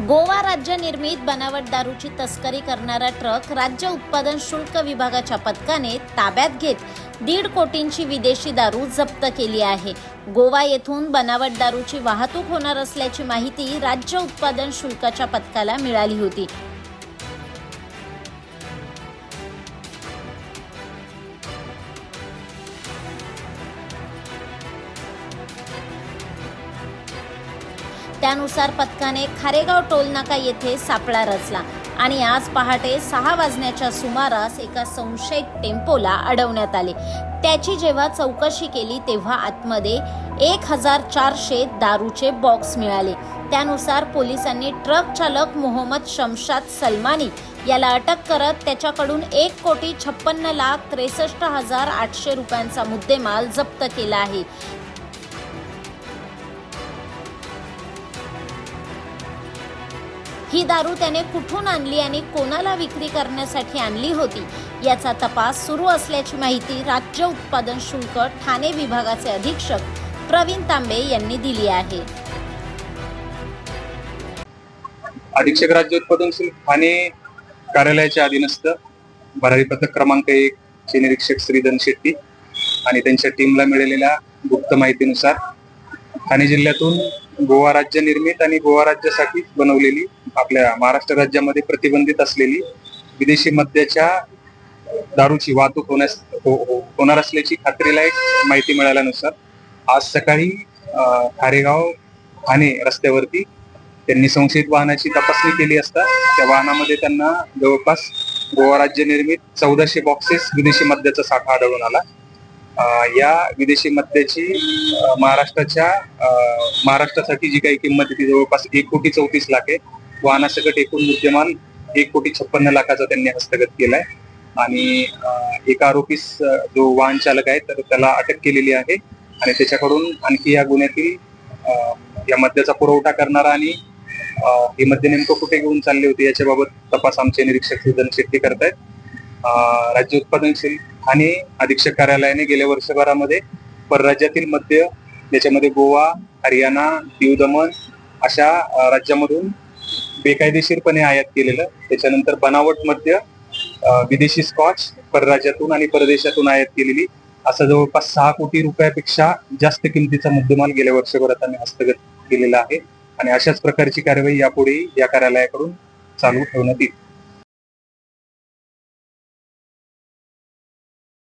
गोवा राज्य निर्मित बनावट दारूची तस्करी करणारा ट्रक राज्य उत्पादन शुल्क विभागाच्या पथकाने ताब्यात घेत दीड कोटींची विदेशी दारू जप्त केली आहे. गोवा येथून बनावट दारूची वाहतूक होणार असल्याची माहिती राज्य उत्पादन शुल्काच्या पथकाला मिळाली होती. त्यानुसार पथकाने खारेगाव टोलनाका येथे सापळा रचला आणि आज पहाटे सहा वाजण्याच्या सुमारास एका संशयित टेम्पोला अडवण्यात आले. त्याची जेव्हा चौकशी केली तेव्हा आतमध्ये एक हजार चारशे दारूचे बॉक्स मिळाले. त्यानुसार पोलिसांनी ट्रक चालक मोहम्मद शमशाद सलमानी याला अटक करत त्याच्याकडून एक कोटी छप्पन्न लाख त्रेसष्ट हजार आठशे रुपयांचा मुद्देमाल जप्त केला आहे. ही दारू त्याने कुठून आणली आणि कोणाला विक्री करण्यासाठी आणली होती? याचा तपास सुरू असल्याची माहिती राज्य उत्पादन शुल्क ठाणे विभागाचे अधीक्षक प्रवीण तांबे यांनी दिली आहे. अधीक्षक राज्य उत्पादन शुल्क ठाणे कार्यालयाच्या अधीनस्थ भरारी पथक क्रमांक एक चे निरीक्षक श्रीधन शेट्टी आणि त्यांच्या टीमला मिळालेल्या गुप्त माहितीनुसार ठाणे जिल्ह्यातून गोवा राज्य निर्मित आणि गोवा राज्यासाठी बनवलेली आपल्या महाराष्ट्र राज्यामध्ये प्रतिबंधित असलेली विदेशी मद्याच्या दारूची वाहतूक होण्यास हो- हो- होणार असल्याची खात्रीलायक माहिती मिळाल्यानुसार आज सकाळी खारेगाव ठाणे रस्त्यावरती त्यांनी संशयित वाहनाची तपासणी केली असता त्या वाहनामध्ये त्यांना जवळपास गोवा राज्य निर्मित चौदाशे बॉक्सेस विदेशी मद्याचा साठा आढळून आला. या विदेशी मद्याची महाराष्ट्राच्या महाराष्ट्रासाठी जी काही किंमत आहे ती जवळपास एक कोटी चौतीस लाख आहे. वाहनासकट एकूण मुद्यमान एक कोटी छप्पन्न लाखाचा त्यांनी हस्तगत केलाय. आणि एका आरोपीस जो वाहन चालक आहे तर त्याला अटक केलेली आहे. आणि त्याच्याकडून आणखी या गुन्ह्यातील या मद्याचा पुरवठा करणारा आणि हे मद्य नेमकं कुठे घेऊन चालले होते याच्याबाबत तपास आमचे निरीक्षक सुदन शेट्टी करतायत. राज्य उत्पादनशील आणि ठाणे अधीक्षक कार्यालयाने गेल्या वर्षभरामध्ये परराज्यातील मध्य ज्याच्यामध्ये गोवा हरियाणा दीव दमन अशा राज्यामधून बेकायदेशीरपणे आयात केलेलं त्याच्यानंतर बनावट मद्य विदेशी स्कॉच परराज्यातून आणि परदेशातून आयात केलेली असं जवळपास सहा कोटी रुपयापेक्षा जास्त किमतीचा मुद्देमाल गेल्या वर्षभरात आम्ही हस्तगत केलेला आहे. आणि अशाच प्रकारची कारवाई यापुढे या कार्यालयाकडून चालू ठेवण्यात येईल.